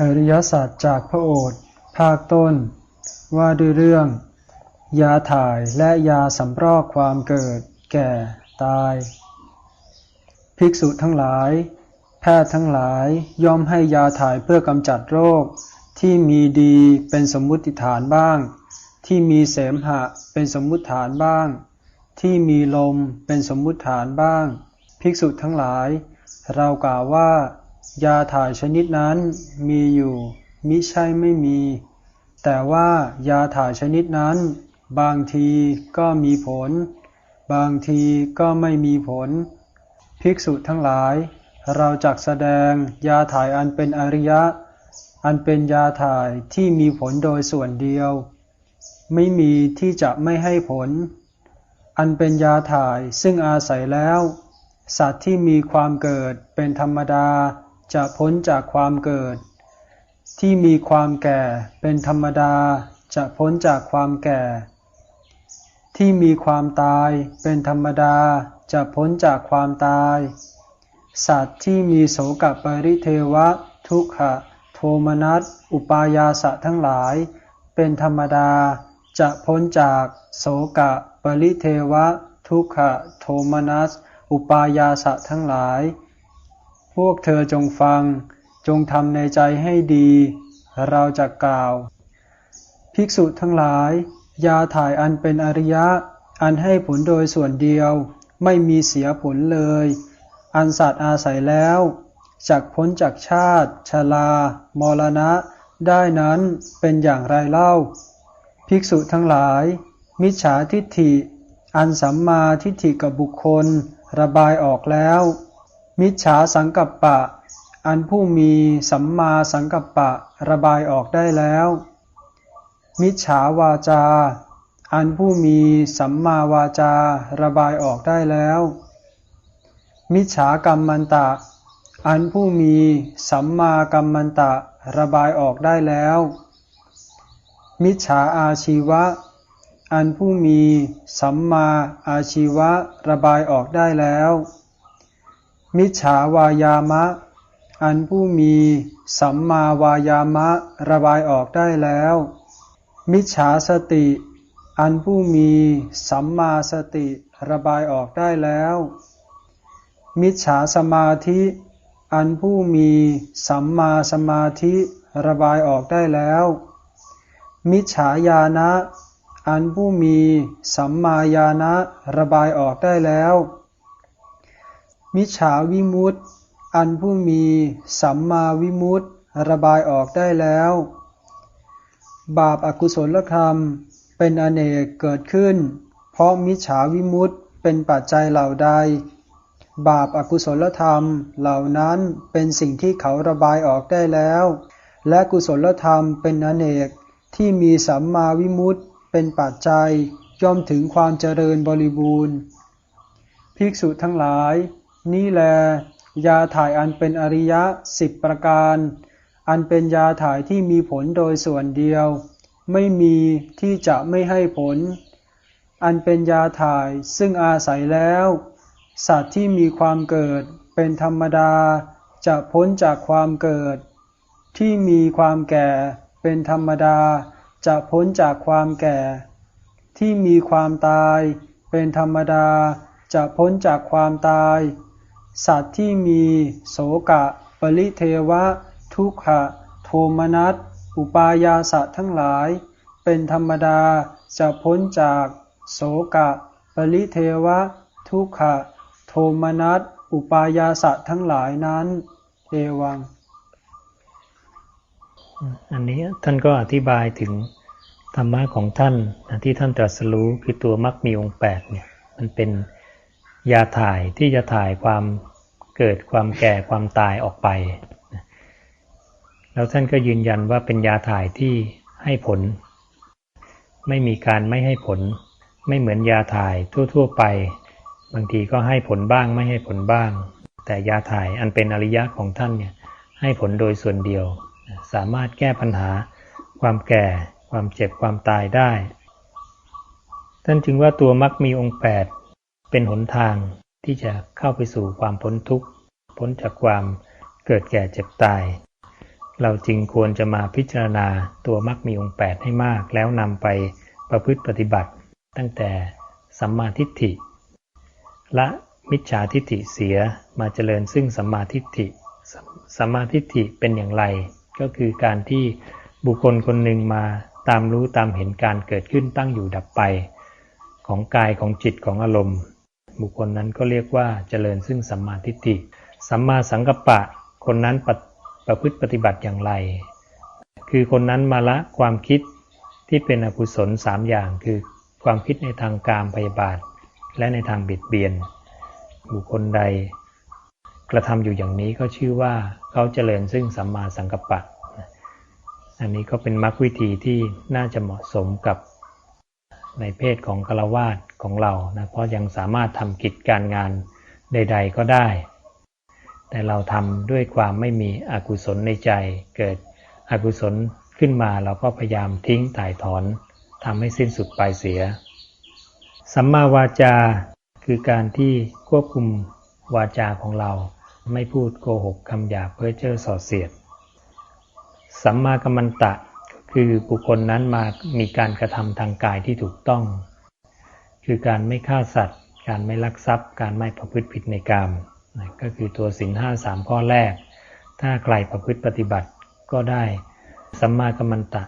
อริยสัจจากพระโอษฐ์ภาคต้น ว่าด้วยเรื่อง ยาถ่ายและยาสำรอกความเกิด แก่ ตาย ภิกษุทั้งหลาย แพทย์ทั้งหลายย่อมให้ยาถ่ายเพื่อกำจัดโรค ที่มีดีเป็นสมมุติฐานบ้าง ที่มีเสมหะเป็นสมมุติฐานบ้าง ที่มีลมเป็นสมมุติฐานบ้าง ภิกษุทั้งหลาย เรากล่าวว่า ยาถ่ายชนิดนั้นมีอยู่ มิใช่ไม่มี แต่ว่ายาถ่ายชนิดนั้น บางทีก็มีผล บางทีก็ไม่มีผล ภิกษุทั้งหลาย เราจักแสดงยาถ่ายอันเป็นอริยะ อันเป็นยาถ่ายที่มีผลโดยส่วนเดียว ไม่มีที่จะไม่ให้ผล อันเป็นยาถ่ายซึ่งอาศัยแล้ว สัตว์ที่มีความเกิดเป็นธรรมดา จะพ้นจากความเกิด ที่มีความแก่เป็นธรรมดาจะพ้นจากความแก่ ที่มีความตายเป็นธรรมดาจะพ้นจากความตาย สัตว์ที่มีโสกปริเทวะ ทุกขะ โทมนัส อุปายาสะทั้งหลาย เป็นธรรมดาจะพ้นจากโสกะปริเทวะ ทุกขะ โทมนัส อุปายาสะทั้งหลาย พวกเธอจงฟัง จงทำในใจให้ดี เราจะกล่าว ภิกษุทั้งหลาย ยาถ่ายอันเป็นอริยะ อันให้ผลโดยส่วนเดียว ไม่มีเสียผลเลย อันสัตว์อาศัยแล้วจากพ้นจากชาติชรามรณะ ได้นั้นเป็นอย่างไรเล่า ภิกษุทั้งหลาย มิจฉาทิฏฐิ อันสัมมาทิฏฐิกับบุคคล ระบายออกแล้ว มิจฉาสังกัปปะ อันผู้มีสัมมาสังกัปปะระบายออกได้แล้ว มิจฉาวาจา อันผู้มีสัมมาวาจาระบายออกได้แล้ว มิจฉากรรมมันตะ อันผู้มีสัมมากัมมันตะระบายออกได้แล้ว มิจฉาอาชีวะ อันผู้มีสัมมาอาชีวะระบายออกได้แล้ว มิจฉาวายามะ อันผู้มีสัมมาวายามะระบายออกได้แล้ว มิจฉาสติ อันผู้มีสัมมาสติระบายออกได้แล้ว มิจฉาสมาธิ อันผู้มีสัมมาสมาธิระบายออกได้แล้ว มิจฉาญาณะอันผู้มีสัมมาญาณะระบายออกได้แล้ว มิจฉาวิมุตติ อันผู้มีสัมมาวิมุตติระบายออกได้แล้ว บาปอากุศลธรรมเป็นอเนกเกิดขึ้น เพราะมิจฉาวิมุตติเป็นปัจจัยเหล่าใด บาปอากุศลธรรมเหล่านั้นเป็นสิ่งที่เขาระบายออกได้แล้ว และกุศลธรรมเป็นอเนกที่มีสัมมาวิมุตติเป็นปัจจัยย่อมถึงความเจริญบริบูรณ์ ภิกษุทั้งหลาย นี่แลยาถ่ายอันเป็นอริยะสิบประการ อันเป็นยาถ่ายที่มีผลโดยส่วนเดียว ไม่มีที่จะไม่ให้ผล อันเป็นยาถ่ายซึ่งอาศัยแล้ว สัตว์ที่มีความเกิดเป็นธรรมดา จะพ้นจากความเกิด ที่มีความแก่เป็นธรรมดา จะพ้นจากความแก่ ที่มีความตาย เป็นธรรมดา จะพ้นจากความตาย สัตว์ที่มีโสกะ ปริเทวะ ทุกขะ โทมนัส อุปายาสะทั้งหลาย เป็นธรรมดาจะพ้นจาก โสกะ ปริเทวะ ทุกขะ โทมนัส อุปายาสะทั้งหลายนั้นเอวัง อันนี้ท่านก็อธิบายถึงธรรมะของท่านที่ท่านตรัสรู้คือตัวมรรคมีองค์แปดเนี่ยมันเป็น ยาถ่ายที่จะถ่ายความเกิดความแก่ความตายออกไป แล้วท่านก็ยืนยันว่าเป็นยาถ่ายที่ให้ผล ไม่มีการไม่ให้ผล ไม่เหมือนยาถ่ายทั่ว ๆ ไป บางทีก็ให้ผลบ้างไม่ให้ผลบ้าง แต่ยาถ่ายอันเป็นอริยะของท่านเนี่ยให้ผลโดยส่วนเดียว สามารถแก้ปัญหา ความแก่ ความเจ็บความตายได้ ท่านจึงว่าตัวมรรคมีองค์แปด เป็นหนทางที่จะเข้าไปสู่ความพ้นทุกข์พ้นจากความเกิดแก่เจ็บตาย เราจึงควรจะมาพิจารณาตัวมรรคมีองค์ 8 ให้มาก แล้วนำไปประพฤติปฏิบัติ ตั้งแต่สัมมาทิฏฐิละมิจฉาทิฏฐิเสียมาเจริญซึ่งสัมมาทิฏฐิสัมมาทิฏฐิเป็นอย่างไร ก็คือการที่บุคคลคนหนึ่งมาตามรู้ตามเห็นการเกิดขึ้นตั้งอยู่ดับไป ของกายของจิตของอารมณ์ บุคคลนั้นก็เรียกว่าเจริญซึ่งสัมมาทิฏฐิ สัมมาสังกัปปะ คนนั้นปประพฤติปฏิบัติอย่างไร คือคนนั้นมาละความคิดที่เป็นอกุศลสามอย่าง คือความคิดในทางการพยาบาท และในทางเบียดเบียน บุคคลใด กระทำอยู่อย่างนี้ก็ชื่อว่าเขาเจริญซึ่งสัมมาสังกัปปะ อันนี้ก็เป็นมรรควิธีที่น่าจะเหมาะสมกับ ในเพศของฆราวาสของเรานะเพราะยังสามารถทำกิจการงานใด ๆ ก็ได้ แต่เราทำด้วยความไม่มีอกุศลในใจ เกิดอกุศลขึ้นมาเราก็พยายามทิ้งถ่ายถอนทำให้สิ้นสุดไปเสีย สัมมาวาจา คือการที่ควบคุมวาจาของเราไม่พูดโกหกคำหยาเพื่อเจ้อส่อเสียด สัมมากัมมันตะ คือบุคคลนั้นมามีการกระทำทางกายที่ถูกต้อง คือการไม่ฆ่าสัตว์ การไม่ลักทรัพย์ การไม่ประพฤติผิดในกรรมก็คือตัวสินห้าสามข้อแรก ถ้าใครประพฤติปฏิบัติก็ได้สัมมากัมมันตะ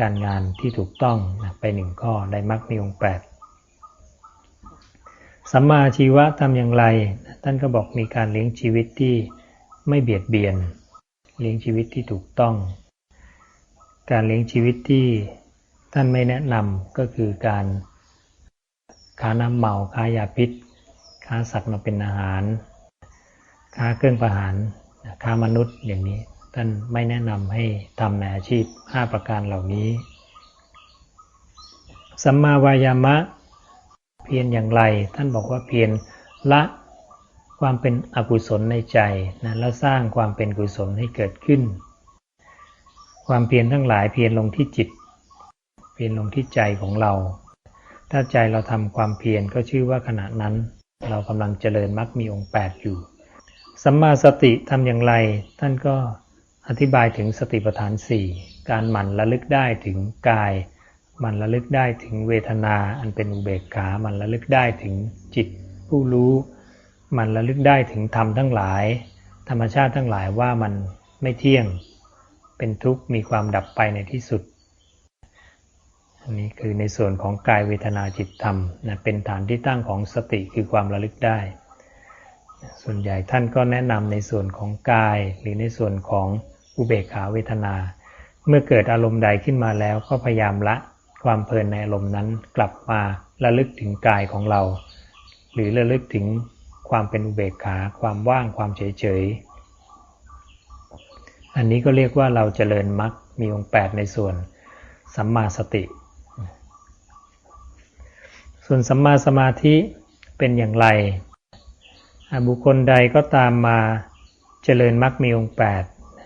การงานที่ถูกต้องไปหนึ่งข้อได้มรรคมีองค์แปดสัมมาชีวะทำอย่างไร ท่านก็บอกมีการเลี้ยงชีวิตที่ไม่เบียดเบียน เลี้ยงชีวิตที่ถูกต้อง การเลี้ยงชีวิตที่ท่านไม่แนะนำก็คือการค้าน้ำเมาค้ายาพิษ ค้าสัตว์มาเป็นอาหาร ค้าเครื่องประหารค้ามนุษย์อย่างนี้ ท่านไม่แนะนำให้ทำในอาชีพ 5 ประการเหล่านี้ สัมมาวายามะ เพียรอย่างไร ท่านบอกว่าเพียรละความเป็นอกุศลในใจนะแล้วสร้างความเป็นกุศลให้เกิดขึ้น ความเพียรทั้งหลายเพียรลงที่จิต เพียรลงที่ใจของเรา ถ้าใจเราทำความเพียรก็ชื่อว่าขณะนั้น เรากำลังเจริญมรรคมีองค์8อยู่สัมมาสติทำอย่างไร ท่านก็อธิบายถึงสติปัฏฐานสี่การหมั่นระลึกได้ถึงกาย หมั่นระลึกได้ถึงเวทนาอันเป็นอุเบกขาหมั่นระลึกได้ถึงจิตผู้รู้ หมั่นระลึกได้ถึงธรรมทั้งหลาย ธรรมชาติทั้งหลายว่ามันไม่เที่ยง เป็นทุกข์มีความดับไปในที่สุด อันนี้คือในส่วนของกายเวทนาจิตธรรมนะเป็นฐานที่ตั้งของสติคือความระลึกได้ ส่วนใหญ่ท่านก็แนะนำในส่วนของกายหรือในส่วนของอุเบกขาเวทนา เมื่อเกิดอารมณ์ใดขึ้นมาแล้วก็พยายามละความเพลินในอารมณ์นั้นกลับมาระลึกถึงกายของเรา หรือระลึกถึงความเป็นอุเบกขา ความว่างความเฉยเฉย อันนี้ก็เรียกว่าเราเจริญมรรคมีองค์8ในส่วนสัมมาสติ ส่วนสัมมาสมาธิเป็นอย่างไร บุคคลใดก็ตามมาเจริญมรรคมีองค์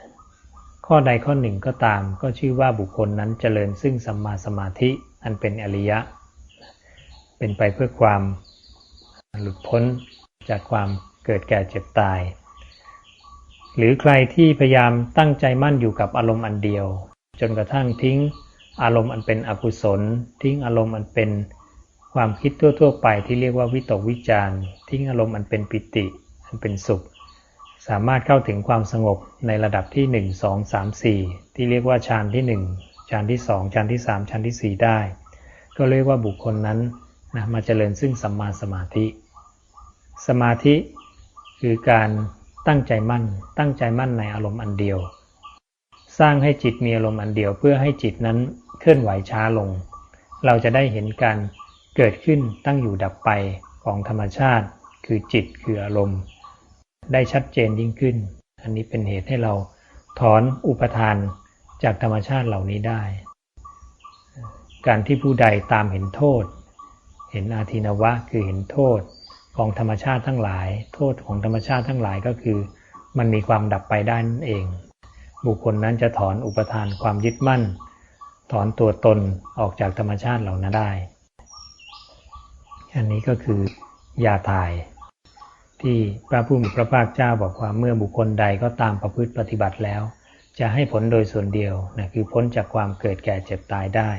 8ข้อใดข้อหนึ่งก็ตาม ก็ชื่อว่าบุคคลนั้นเจริญซึ่งสัมมาสมาธิอันเป็นอริยะ เป็นไปเพื่อความหลุดพ้นจากความเกิดแก่เจ็บตาย หรือใครที่พยายามตั้งใจมั่นอยู่กับอารมณ์อันเดียว จนกระทั่งทิ้งอารมณ์อันเป็นอกุศล ทิ้งอารมณ์อันเป็นความคิดทั่ว ๆ ไปที่เรียกว่าวิตกวิจารทิ้งอารมณ์อันเป็นปิติอันเป็นสุข สามารถเข้าถึงความสงบในระดับที่ 1 2 3 4 ที่เรียกว่าฌานที่ 1ฌานที่ 2ฌานที่ 3ฌานที่ 4 ได้ ก็เรียกว่าบุคคลนั้นนะมาเจริญซึ่งสัมมาสมาธิ สมาธิคือการ ตั้งใจมั่น ตั้งใจมั่นในอารมณ์อันเดียว สร้างให้จิตมีอารมณ์อันเดียวเพื่อให้จิตนั้นเคลื่อนไหวช้าลง เราจะได้เห็นการเกิดขึ้นตั้งอยู่ดับไปของธรรมชาติ คือจิตคืออารมณ์ ได้ชัดเจนยิ่งขึ้น อันนี้เป็นเหตุให้เราถอนอุปทานจากธรรมชาติเหล่านี้ได้ การที่ผู้ใดตามเห็นโทษ เห็นอาทินวะคือเห็นโทษ ของธรรมชาติทั้งหลาย โทษของธรรมชาติทั้งหลายก็คือ มันมีความดับไปได้นั่นเอง บุคคลนั้นจะถอนอุปทานความยึดมั่น ถอนตัวตนออกจากธรรมชาติเหล่านั้นได้ อันนี้ก็คือยาถ่าย ที่พระผู้มีพระภาคเจ้าบอกว่าเมื่อบุคคลใดก็ตามประพฤติปฏิบัติแล้ว จะให้ผลโดยส่วนเดียวนะคือพ้นจากความเกิดแก่เจ็บตายได้